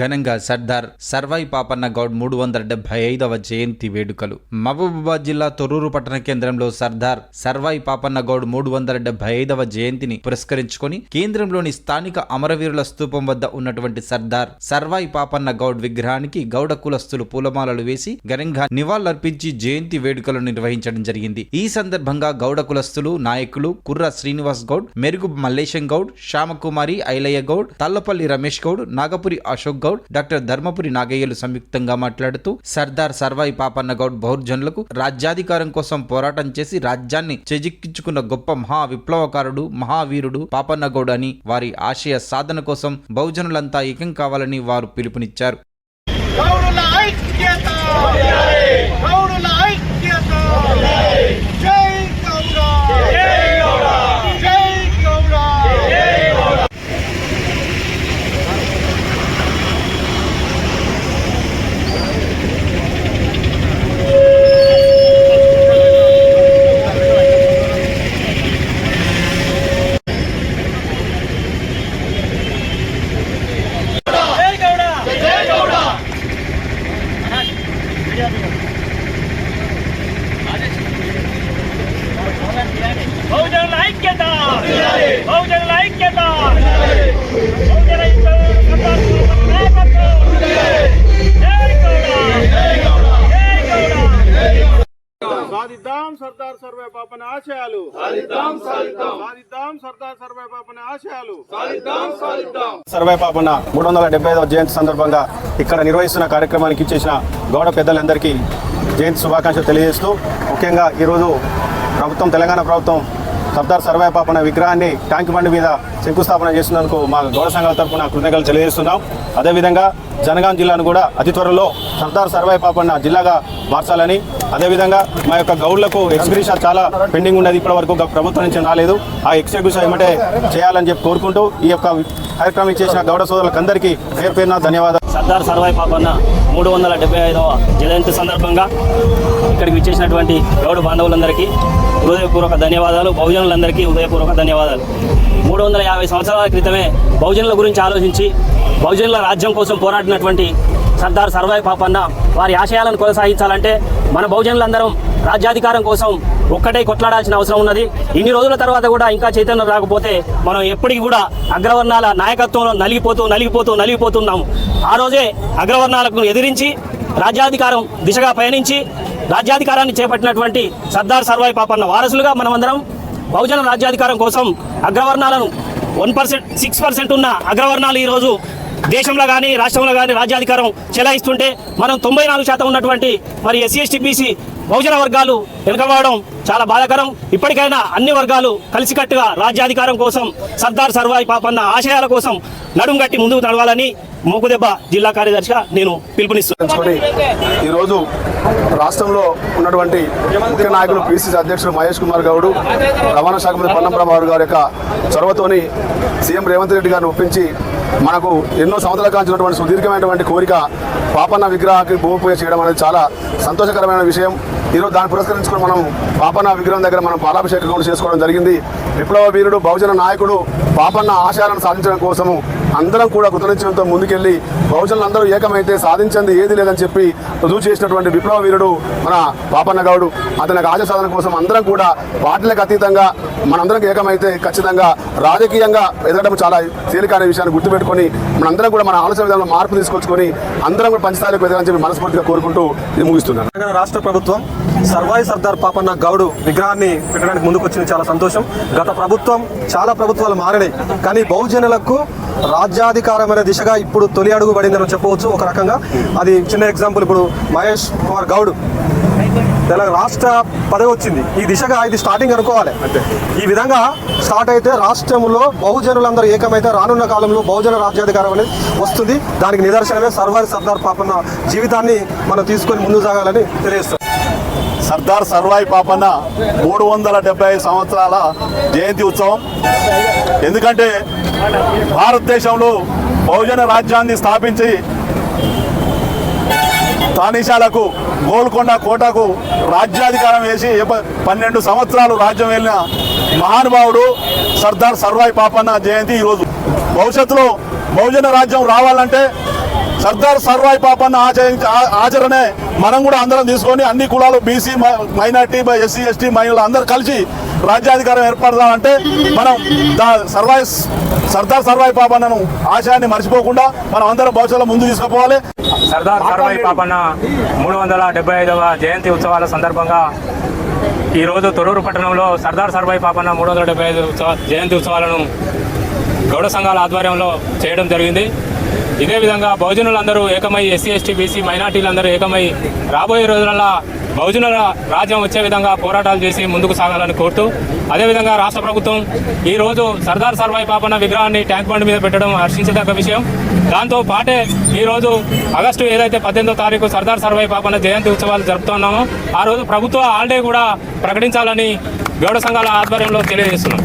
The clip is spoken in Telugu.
ఘనంగా సర్దార్ సర్వాయి పాపన్న గౌడ్ మూడు వందల డెబ్బై ఐదవ జయంతి వేడుకలు. మహబూబాబాద్ జిల్లా తొర్రూరు పట్టణ కేంద్రంలో సర్దార్ సర్వాయి పాపన్న గౌడ్ మూడు వందల డెబ్బై ఐదవ జయంతిని పురస్కరించుకొని కేంద్రంలోని స్థానిక అమరవీరుల స్తూపం వద్ద ఉన్నటువంటి సర్దార్ సర్వాయి పాపన్న గౌడ్ విగ్రహానికి గౌడ కులస్తులు పూలమాలలు వేసి ఘనంగా నివాళులర్పించి జయంతి వేడుకలు నిర్వహించడం జరిగింది. ఈ సందర్భంగా గౌడ కులస్తులు నాయకులు కుర్ర శ్రీనివాస్ గౌడ్ మెరుగు మల్లేశం గౌడ్ శ్యామకుమారి ఐలయ్య గౌడ్ తల్లపల్లి రమేష్ గౌడ్ నాగపురి అశోక్ గౌడ్ డాక్టర్ ధర్మపురి నాగయ్యలు సంయుక్తంగా మాట్లాడుతూ సర్దార్ సర్వాయి పాపన్న గౌడ్ బహుజనులకు రాజ్యాధికారం కోసం పోరాటం చేసి రాజ్యాన్ని చేజిక్కించుకున్న గొప్ప మహా విప్లవకారుడు మహావీరుడు పాపన్న గౌడ్ అని వారి ఆశయ సాధన కోసం బహుజనులంతా ఏకం కావాలని వారు పిలుపునిచ్చారు. గౌడుల ఐక్యత! గౌడుల ఐక్యత జై గౌడ జై గౌడ జై గౌడ జై గౌడ జై గౌడ బహుజనుల ఐక్యత బహుజనుల ఐక్యత బహుజన సాధిద్దాం సర్దార్ సర్వే పాపన ఆశయాలు. సాధిద్దాం. సాధిద్దాం. సాధిద్దాం సర్దార్ సర్వే పాపన ఆశయాలు. సాధిద్దాం సాధిద్దాం సర్వే పాపన్న మూడు వందల డెబ్బై ఐదవ జయంతి సందర్భంగా ఇక్కడ నిర్వహిస్తున్న కార్యక్రమానికి ఇచ్చేసిన గౌడ పెద్దలందరికీ జయంతి శుభాకాంక్షలు తెలియజేస్తూ ముఖ్యంగా ఈరోజు ప్రభుత్వం తెలంగాణ ప్రభుత్వం సర్దార్ సర్వే పాపన్న విగ్రహాన్ని ట్యాంక్ బండి మీద శంకుస్థాపన చేసినందుకు మా గౌడ సంఘాల తరఫున కృతజ్ఞతలు తెలియజేస్తున్నాం. అదేవిధంగా జనగాం జిల్లాను కూడా అతి త్వరలో సర్దార్ సర్వే పాపన్న జిల్లాగా మార్చాలని. అదేవిధంగా మా యొక్క గౌడ్లకు ఎక్స్గ్రీషా చాలా పెండింగ్ ఉన్నది. ఇప్పటి వరకు ప్రభుత్వం నుంచి రాలేదు. ఆ ఎక్స్గ్రీషా ఏమంటే చేయాలని చెప్పి కోరుకుంటూ ఈ యొక్క కార్యక్రమం చేసిన గౌడ సోదరులకు అందరికీ పేరు పేరున ధన్యవాదాలు. సర్దార్ సర్వాయి పాపన్న మూడు వందల డెబ్బై ఐదవ జయంతి సందర్భంగా ఇక్కడికి విచ్చేసినటువంటి గౌడ బాంధవులందరికీ హృదయపూర్వక ధన్యవాదాలు. బహుజనులందరికీ హృదయపూర్వక ధన్యవాదాలు. మూడు వందల యాభై సంవత్సరాల క్రితమే బహుజనుల గురించి ఆలోచించి బహుజనుల రాజ్యం కోసం పోరాడినటువంటి సర్దార్ సర్వాయి పాపన్న వారి ఆశయాలను కొనసాగించాలంటే మన బహుజనులందరం రాజ్యాధికారం కోసం ఒక్కటే కొట్లాడాల్సిన అవసరం ఉన్నది. ఇన్ని రోజుల తర్వాత కూడా ఇంకా చైతన్యం రాకపోతే మనం ఎప్పటికీ కూడా అగ్రవర్ణాల నాయకత్వంలో నలిగిపోతూ నలిగిపోతూ నలిగిపోతున్నాము ఆ రోజే అగ్రవర్ణాలకు ఎదిరించి రాజ్యాధికారం దిశగా పయనించి రాజ్యాధికారాన్ని చేపట్టినటువంటి సర్దార్ సర్వాయి పాపన్న వారసులుగా మనమందరం బహుజన రాజ్యాధికారం కోసం అగ్రవర్ణాలను వన్ పర్సెంట్ సిక్స్ పర్సెంట్ ఉన్న అగ్రవర్ణాలు ఈరోజు దేశంలో కానీ రాష్ట్రంలో కానీ రాజ్యాధికారం చెలాయిస్తుంటే మనం తొంభై నాలుగు శాతం ఉన్నటువంటి మరి ఎస్సీ ఎస్టీ బీసీ బహుజన వర్గాలు వెనుకబడడం చాలా బాధాకరం. ఇప్పటికైనా అన్ని వర్గాలు కలిసికట్టుగా రాజ్యాధికారం కోసం సర్దార్ సర్వాయి పాపన్న ఆశయాల కోసం నడుం గట్టి ముందుకు నడవాలని మోకుదెబ్బ జిల్లా కార్యదర్శిగా నేను పిలుపునిస్తున్నాను. ఈరోజు రాష్ట్రంలో ఉన్నటువంటి ముఖ్య నాయకులు పిసిసి అధ్యక్షుడు మహేష్ కుమార్ గౌడ్ రవాణా శాఖ మంత్రి పొన్నం ప్రభాకర్ గారి యొక్క చొరవతోని సీఎం రేవంత్ రెడ్డి గారిని ఒప్పించి మనకు ఎన్నో సంవత్సరాల కాంచినటువంటి సుదీర్ఘమైనటువంటి కోరిక పాపన్న విగ్రహానికి భూమి పూజ చేయడం అనేది చాలా సంతోషకరమైన విషయం. ఈరోజు దాన్ని పురస్కరించుకొని మనం పాపన్న విగ్రహం దగ్గర మనం పాలాభిషేకం కూడా చేసుకోవడం జరిగింది. విప్లవ వీరుడు బహుజన నాయకుడు పాపన్న ఆశయాలను సాధించడం కోసము అందరం కూడా కృతనిశ్చయంతో ముందుకెళ్ళి బహుజనులందరూ ఏకమైతే సాధించింది ఏది లేదని చెప్పి రుజువు చేసినటువంటి విప్లవ వీరుడు మన పాపన్న గౌడు. అతని రాజ సాధన కోసం అందరం కూడా పార్టీలకు అతీతంగా మనందరం ఏకమైతే ఖచ్చితంగా రాజకీయంగా ఎదగడం చాలా తేలిక విషయాన్ని గుర్తుపెట్టుకొని మనందరం కూడా మన ఆలోచన విధానంలో మార్పు తీసుకొచ్చుకొని అందరం కూడా పంచస్థాయిలకు ఎదగాలని చెప్పి మనస్ఫూర్తిగా కోరుకుంటూ ఇది ముగిస్తున్నాను. రాష్ట్ర ప్రభుత్వం సర్వాయి సర్దార్ పాపన్న గౌడు విగ్రహాన్ని పెట్టడానికి ముందుకు వచ్చింది చాలా సంతోషం. గత ప్రభుత్వం చాలా ప్రభుత్వాలు మారినాయి. కానీ బహుజనులకు రాజ్యాధికారం అనే దిశగా ఇప్పుడు తొలి అడుగు పడిందని చెప్పవచ్చు. ఒక రకంగా అది చిన్న ఎగ్జాంపుల్ ఇప్పుడు మహేష్ కుమార్ గౌడ్. తెలంగాణ రాష్ట్ర పదవి వచ్చింది. ఈ దిశగా ఇది స్టార్టింగ్ అనుకోవాలి. ఈ విధంగా స్టార్ట్ అయితే రాష్ట్రంలో బహుజనులందరూ ఏకమైతే రానున్న కాలంలో బహుజన రాజ్యాధికారం అనేది వస్తుంది. దానికి నిదర్శనమే సర్వాయి సర్దార్ పాపన్న జీవితాన్ని మనం తీసుకొని ముందు సాగాలని తెలియజేస్తాం సర్దార్ సర్వాయి పాపన్న మూడు వందల డెబ్బై ఐదు సంవత్సరాల జయంతి ఉత్సవం. ఎందుకంటే భారతదేశంలో బహుజన రాజ్యాన్ని స్థాపించి తానిషాలకు గోల్కొండ కోటకు రాజ్యాధికారం వేసి పన్నెండు సంవత్సరాలు రాజ్యం వెళ్ళిన మహానుభావుడు సర్దార్ సర్వాయి పాపన్న జయంతి ఈరోజు. భవిష్యత్తులో బహుజన రాజ్యం రావాలంటే సర్దార్ సర్వాయి పాపన్న ఆచరణే మనం కూడా అందరం తీసుకొని అన్ని కులాలు బీసీ మైనార్టీ ఎస్సీ ఎస్టీ మహిళలు అందరూ కలిసి రాజ్యాధికారం ఏర్పడదామంటే మనం దా సర్వాయి సర్దార్ సర్వాయి పాపన్నను ఆశయాన్ని మర్చిపోకుండా మనం అందరం భవిష్యత్తులో ముందు తీసుకుపోవాలి. సర్దార్ సర్వాయి పాపన్న మూడు వందల డెబ్బై ఐదవ జయంతి ఉత్సవాల సందర్భంగా ఈరోజు తొరూరు పట్టణంలో సర్దార్ సర్వాయి పాపన్న మూడు వందల డెబ్బై ఐదు ఉత్సవ జయంతి ఉత్సవాలను గౌడ సంఘాల ఆధ్వర్యంలో చేయడం జరిగింది. ఇదే విధంగా బహుజనులందరూ ఏకమై ఎస్సీ ఎస్టీ బీసీ మైనార్టీలందరూ ఏకమై రాబోయే రోజులలో బహుజనుల రాజ్యం వచ్చే విధంగా పోరాటాలు చేసి ముందుకు సాగాలని కోరుతూ అదేవిధంగా రాష్ట్ర ప్రభుత్వం ఈరోజు సర్దార్ సర్వాయి పాపన్న విగ్రహాన్ని ట్యాంక్ బండ్ మీద పెట్టడం హర్షించదగ్గ విషయం. దాంతో పాటే ఈరోజు ఆగస్టు ఏదైతే పద్దెనిమిదో తారీఖు సర్దార్ సర్వాయి పాపన్న జయంతి ఉత్సవాలు జరుపుతున్నామో ఆ రోజు ప్రభుత్వ హాలిడే కూడా ప్రకటించాలని గౌడ సంఘాల ఆధ్వర్యంలో తెలియజేస్తున్నాం.